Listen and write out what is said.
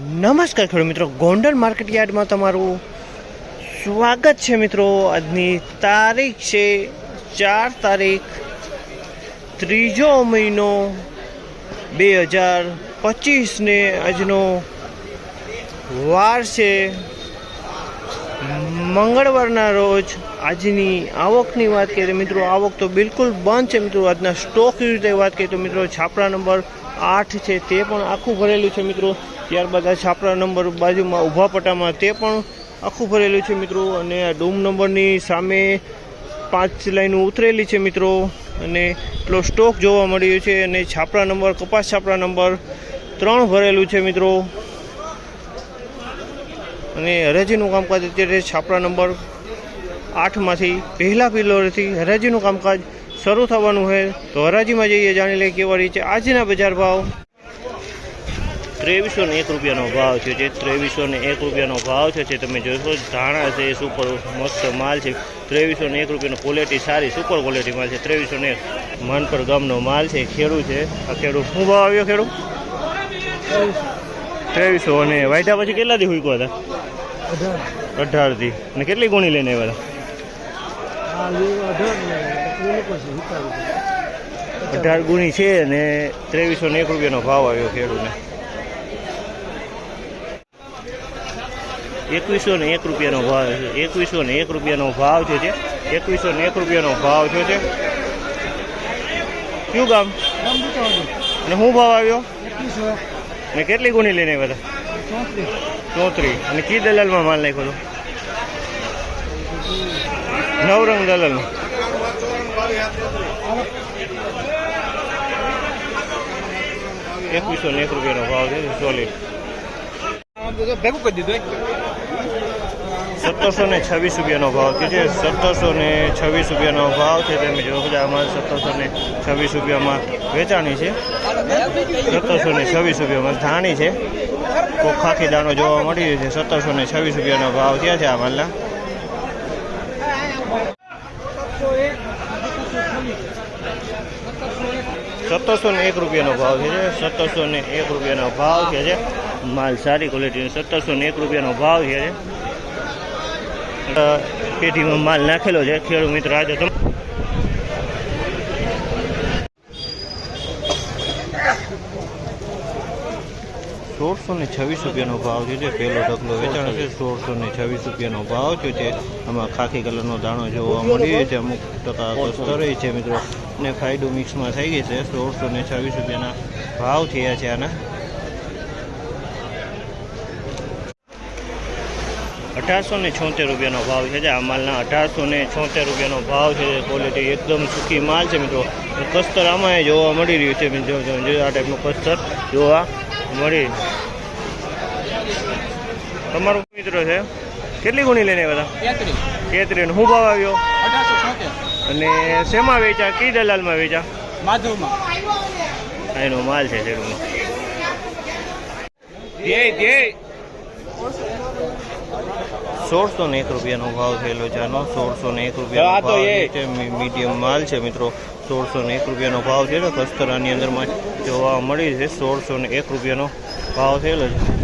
નમસ્કાર ખેડૂત મિત્રો. ગોંડલ માર્કેટ યાર્ડમાં તમારું સ્વાગત છે મિત્રો. આજની તારીખ છે ચાર તારીખ, ત્રીજો મહિનો બે હજાર પચીસને આજનો વાર છે. મંગળવારના રોજ આજની આવકની વાત કરીએ મિત્રો, આવક તો બિલકુલ બંધ છે મિત્રો. આજના સ્ટોક રીતે વાત કરીએ તો મિત્રો, છાપરા નંબર આઠ છે તે પણ આખું ભરેલું છે મિત્રો. ત્યારબાદ આ છાપરા નંબર બાજુમાં ઊભા પટ્ટામાં તે પણ આખું ભરેલું છે મિત્રો. અને આ ડૂમ નંબરની સામે પાંચ લાઈનો ઉતરેલી છે મિત્રો. અને એટલો સ્ટોક જોવા મળ્યો છે અને છાપરા નંબર, કપાસ છાપરા નંબર ત્રણ ભરેલું છે મિત્રો. અને હરાજીનું કામકાજ અત્યારે છાપરા નંબર આઠમાંથી પહેલા પિલોરથી હરાજીનું કામકાજ શરૂ થવાનું છે તો હરાજીમાં જઈએ જાણી લઈએ કેવા રહી છે. આજના બજાર ભાવ? ત્રેવીસો ને એક રૂપિયાનો ભાવ છે જે ત્રેવીસો ને એક રૂપિયાનો ભાવ છે જે તમે જોશો ધાણા છે એ સુપર મસ્ત માલ છે. ત્રેવીસો ને એક રૂપિયાનો ક્વોલિટી સારી સુપર ક્વોલિટી માલ છે. ત્રેવીસો ને માનપર ગામનો માલ છે ખેડૂ છે. આ ખેડૂ શું ભાવ આવ્યો ખેડૂ ત્રેવીસો અને વાયટા પછી કેટલા દી હુઈકો હતા? અઢાર. થી અને કેટલી ગુણી લઈને આવ્યા હતા? અઢાર ગુણી છે અને ત્રેવીસો ને એક રૂપિયાનો ભાવ આવ્યો ખેડૂતને એકવીસો ને એક રૂપિયાનો ભાવ છે. એકવીસો ને એક રૂપિયાનો ભાવ છે જે. એકવીસો ને એક રૂપિયાનો ભાવ છે. તે કયું ગામ? અને શું ભાવ આવ્યો? ને કેટલી ગુણી લઈને હતા? ચોત્રીસ. અને કી દલાલમાં માલ નાખ્યો હતો? નવરંગ દલાલનો. એકવીસો ને એક રૂપિયાનો ભાવ છે સોલિડ ભેગું કરી દીધું સત્તરસો ને છવ્વીસ રૂપિયાનો ભાવ છે. સત્તરસો ને છવ્વીસ રૂપિયાનો ભાવ છે. તમે જો આમાં સત્તરસો ને છવ્વીસ રૂપિયામાં વેચાણી છે. સત્તરસો ને છવ્વીસ રૂપિયામાં ધાણી છે. ખાખી દાણો જોવા મળી રહ્યો છે. સત્તરસો ને છવ્વીસ રૂપિયાનો ભાવ થયા છે આ માલના. સત્તરસો ને એક રૂપિયાનો ભાવ છે સત્તરસો ને એક રૂપિયાનો ભાવ છે માલ સારી ક્વોલિટીનો સત્તરસો ને એક રૂપિયાનો ભાવ છે પેટીમાં માલ નાખેલો છે. ખેડૂત મિત્ર, આજે તમે સોળસો ને છવ્વીસ રૂપિયાનો ભાવ છે પહેલો ઢગલો વેચાણ છે. સોળસો ને છવ્વીસ રૂપિયાનો ભાવ છે આમાં ખાખી કલરનો દાણો જોવા મળી છે. અમુક ટકા સ્તરે છે મિત્રો. અને ફાયદો મિક્સમાં થઈ ગઈ છે. સોળસો ને છવ્વીસ રૂપિયાના ભાવ થયા છે આના. અઢારસો ને છોતેર રૂપિયાનો ભાવ છે આ માલના અઢારસો ને છોતેર રૂપિયાનો ભાવ છે. ક્વોલિટી એકદમ સૂકી માલ છે મિત્રો. કસ્તર આમાં જોવા મળી રહ્યું છે આ ટાઈપનું કસ્તર જોવા મળી. તમારું મિત્ર છે? કેટલી ગુણી લઈને આવ્યા તેત્રીસ. હતા તેત્રી શું ભાવ આવ્યો? અને શેમાં વેચા કઈ દલાલમાં વેચા માધવમાં. એનો માલ છે શેરુમાં ધ્યેય ધ્યેય. સોળસો ને એક રૂપિયાનો ભાવ થયેલો છે આનો. સોળસો ને એક હા, તો એ. મીડિયમ માલ છે મિત્રો. સોળસો ને એક રૂપિયાનો ભાવ છે કસ્તરાની અંદરમાં જોવા મળી છે સોળસો ને એક રૂપિયાનો ભાવ થયેલો છે.